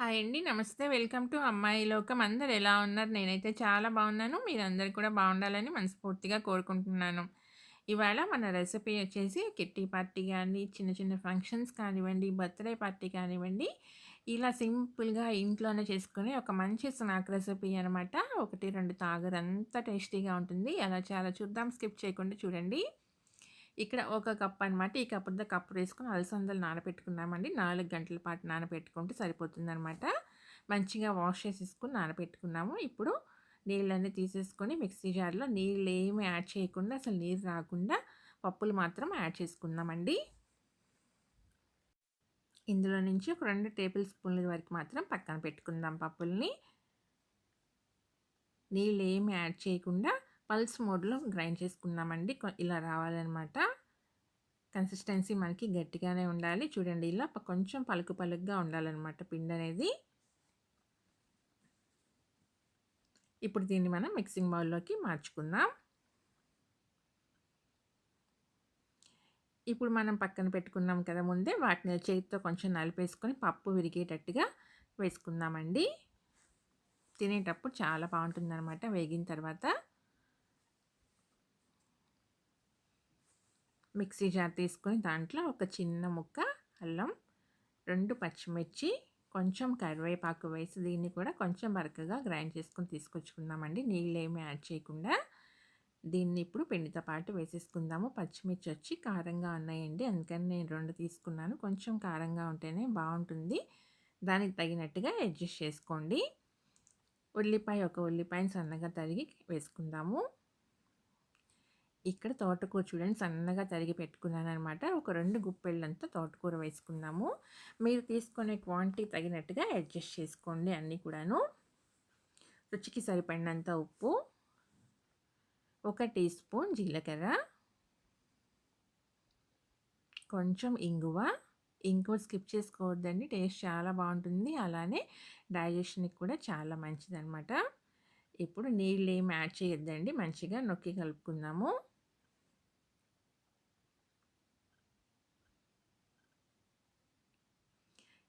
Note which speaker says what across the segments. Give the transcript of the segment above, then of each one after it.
Speaker 1: Hi అండి. నమస్తే. Welcome to అమ్మాయి లోకం. అందరు ఎలా ఉన్నారు? నేనైతే చాలా బాగున్నాను. మీరందరూ కూడా బాగుండాలని మనస్ఫూర్తిగా కోరుకుంటున్నాను. ఇవాళ మన రెసిపీ వచ్చేసి కిట్టి పార్టీ కానీ చిన్న చిన్న ఫంక్షన్స్ కానివ్వండి, బర్త్‌డే పార్టీ కానివ్వండి, ఇలా సింపుల్‌గా ఇంట్లోనే చేసుకునే ఒక మంచి స్నాక్ రెసిపీ అనమాట. 1, 2 తాగరు అంత టేస్టీగా ఉంటుంది. అలా చాలా చూద్దాం. స్కిప్ చేయకుండా చూడండి. ఇక్కడ ఒక కప్ అనమాట. ఈ కప్పుతో కప్పు వేసుకొని అలసందలు నానబెట్టుకున్నామండి. నాలుగు గంటల పాటు నానబెట్టుకుంటే సరిపోతుందనమాట. మంచిగా వాష్ చేసేసుకుని నానబెట్టుకున్నాము. ఇప్పుడు నీళ్ళన్నీ తీసేసుకొని మిక్సీ జార్‌లో నీళ్ళు ఏమి యాడ్ చేయకుండా అసలు నీరు రాకుండా పప్పులు మాత్రం యాడ్ చేసుకుందామండి. ఇందులో నుంచి ఒక రెండు టేబుల్ స్పూన్ల వరకు మాత్రం పక్కన పెట్టుకుందాం పప్పుల్ని. నీళ్ళు ఏమి యాడ్ చేయకుండా పల్స్ మోడ్‌లో గ్రైండ్ చేసుకుందామండి. కొ ఇలా రావాలనమాట. కన్సిస్టెన్సీ మనకి గట్టిగానే ఉండాలి. చూడండి ఇలా కొంచెం పలుకు పలుకుగా ఉండాలన్నమాట పిండి అనేది ఇప్పుడు దీన్ని మనం మిక్సింగ్ బౌల్‌లోకి మార్చుకుందాం. ఇప్పుడు మనం పక్కన పెట్టుకున్నాం కదా ముందే వాటిని చేతితో కొంచెం నలిపేసుకొని పప్పు విరిగేటట్టుగా వేసుకుందామండి. తినేటప్పుడు చాలా బాగుంటుందనమాట వేగిన తర్వాత. మిక్సీ జార్ తీసుకొని దాంట్లో ఒక చిన్న ముక్క అల్లం, రెండు పచ్చిమిర్చి, కొంచెం కరివేపాకు వేసి దీన్ని కూడా కొంచెం వరకగా గ్రైండ్ చేసుకొని తీసుకొచ్చుకుందామండి. నీళ్ళేమి యాడ్ చేయకుండా. దీన్ని ఇప్పుడు పిండితో పాటు వేసేసుకుందాము. పచ్చిమిర్చి వచ్చి కారంగా ఉన్నాయండి. అందుకని నేను రెండు తీసుకున్నాను. కొంచెం కారంగా ఉంటేనే బాగుంటుంది. దానికి తగినట్టుగా అడ్జస్ట్ చేసుకోండి. ఉల్లిపాయ ఒక ఉల్లిపాయని సన్నగా తరిగి వేసుకుందాము. ఇక్కడ తోటకూర చూడండి సన్నగా తరిగి పెట్టుకున్నాను అనమాట ఒక రెండు గుప్పెళ్ళంతా తోటకూర వేసుకుందాము. మీరు తీసుకునే క్వాంటిటీ తగినట్టుగా అడ్జస్ట్ చేసుకోండి అన్నీ కూడాను. రుచికి సరిపడినంత ఉప్పు, ఒక టీ స్పూన్ జీలకర్ర, కొంచెం ఇంగువ. ఇంగువ స్కిప్ చేసుకోవద్దండి. టేస్ట్ చాలా బాగుంటుంది. అలానే డైజెషన్‌కి కూడా చాలా మంచిదనమాట. ఇప్పుడు నీళ్ళు ఏమి యాడ్ చేయొద్దండి. మంచిగా నొక్కి కలుపుకుందాము.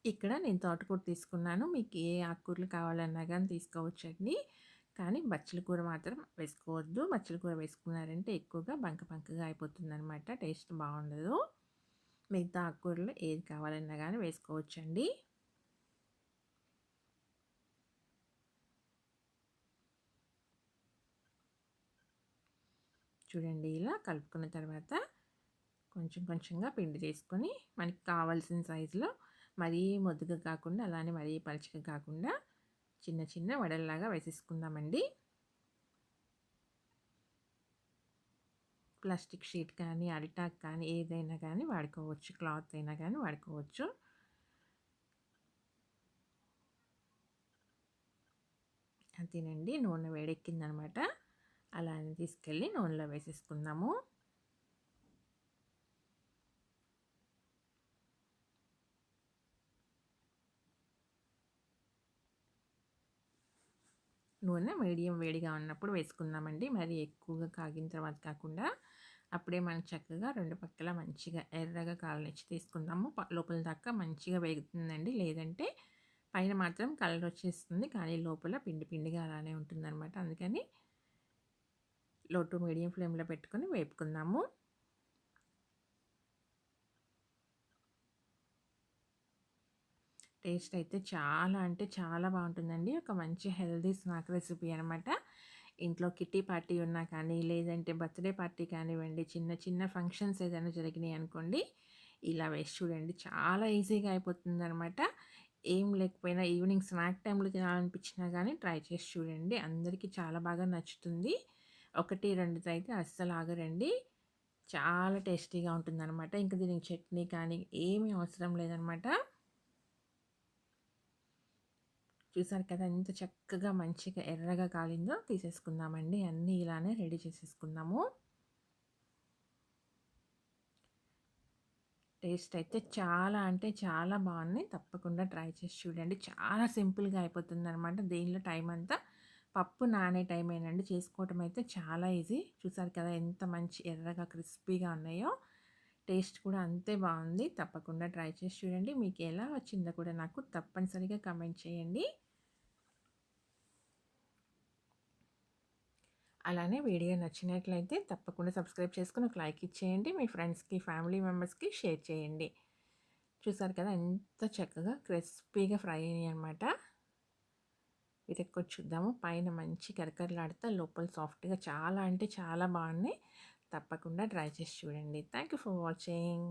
Speaker 1: ఇక్కడ నేను తోటకూర తీసుకున్నాను. మీకు ఏ ఆకుకూరలు కావాలన్నా కానీ తీసుకోవచ్చండి. కానీ బచ్చల కూర మాత్రం వేసుకోవద్దు. బచ్చల కూర వేసుకున్నారంటే ఎక్కువగా బంక బంకగా అయిపోతుందనమాట. టేస్ట్ బాగుండదు. మిగతా ఆకుకూరలు ఏది కావాలన్నా కానీ వేసుకోవచ్చండి. చూడండి ఇలా కలుపుకున్న తర్వాత కొంచెం కొంచెంగా పిండి చేసుకొని మనకి కావాల్సిన సైజులో మరీ మొద్దుగా కాకుండా అలానే మరీ పలుచగా కాకుండా చిన్న చిన్న వడల్లాగా వేసేసుకుందామండి. ప్లాస్టిక్ షీట్ కానీ, అరిటాక్ కానీ ఏదైనా కానీ వాడుకోవచ్చు. క్లాత్ అయినా కానీ వాడుకోవచ్చు. అంతేనండి. నూనె వేడెక్కిందనమాట. అలానే తీసుకెళ్ళి నూనెలో వేసేసుకుందాము. నూనె మీడియం వేడిగా ఉన్నప్పుడు వేసుకుందామండి. మరి ఎక్కువగా కాగిన తర్వాత కాకుండా అప్పుడే మనం చక్కగా రెండు పక్కల మంచిగా ఎర్రగా కాలనిచ్చి తీసుకుందాము. లోపల దాకా మంచిగా వేగుతుందండి. లేదంటే పైన మాత్రం కలర్ వచ్చేస్తుంది. కానీ లోపల పిండి పిండిగా అలానే ఉంటుందన్నమాట అందుకని లో టు మీడియం ఫ్లేమ్‌లో పెట్టుకొని వేపుకుందాము. టేస్ట్ అయితే చాలా అంటే చాలా బాగుంటుందండి. ఒక మంచి హెల్దీ స్నాక్ రెసిపీ అనమాట. ఇంట్లో కిట్టి పార్టీ ఉన్నా కానీ, లేదంటే బర్త్‌డే పార్టీ కానివ్వండి, చిన్న చిన్న ఫంక్షన్స్ ఏదైనా జరిగినాయి అనుకోండి, ఇలా వేసి చూడండి. చాలా ఈజీగా అయిపోతుంది అనమాట ఏం లేకపోయినా ఈవినింగ్ స్నాక్ టైంలో తినాలనిపించినా కానీ ట్రై చేసి చూడండి. అందరికీ చాలా బాగా నచ్చుతుంది. 1, 2 అయితే అస్సలు ఆగరండి. చాలా టేస్టీగా ఉంటుందనమాట. ఇంక దీనికి చట్నీ కానీ ఏమీ అవసరం లేదనమాట. చూసారు కదా ఎంత చక్కగా మంచిగా ఎర్రగా కాలిందో తీసేసుకుందామండి. అన్నీ ఇలానే రెడీ చేసేసుకుందాము. టేస్ట్ అయితే చాలా అంటే చాలా బాగుంది తప్పకుండా ట్రై చేసి చూడండి. చాలా సింపుల్‌గా అయిపోతుంది అనమాట దీనిలో టైం అంతా పప్పు నానే టైం టైమేనండి. చేసుకోవటం అయితే చాలా ఈజీ. చూసారు కదా ఎంత మంచి ఎర్రగా క్రిస్పీగా ఉన్నాయో. టేస్ట్ కూడా అంతే బాగుంది. తప్పకుండా ట్రై చేసి చూడండి. మీకు ఎలా వచ్చిందో కూడా నాకు తప్పనిసరిగా కమెంట్ చేయండి. అలానే వీడియో నచ్చినట్లయితే తప్పకుండా సబ్స్క్రైబ్ చేసుకుని ఒక లైక్ ఇచ్చేయండి. మీ ఫ్రెండ్స్కి ఫ్యామిలీ మెంబర్స్కి షేర్ చేయండి. చూసారు కదా ఎంత చక్కగా క్రిస్పీగా ఫ్రై అయినాయి అనమాట వీటికి చూద్దాము. పైన మంచి కరకరలాడితే లోపల సాఫ్ట్గా చాలా అంటే చాలా బాగున్నాయి. తప్పకుండా ట్రై చేసి చూడండి. Thank you for watching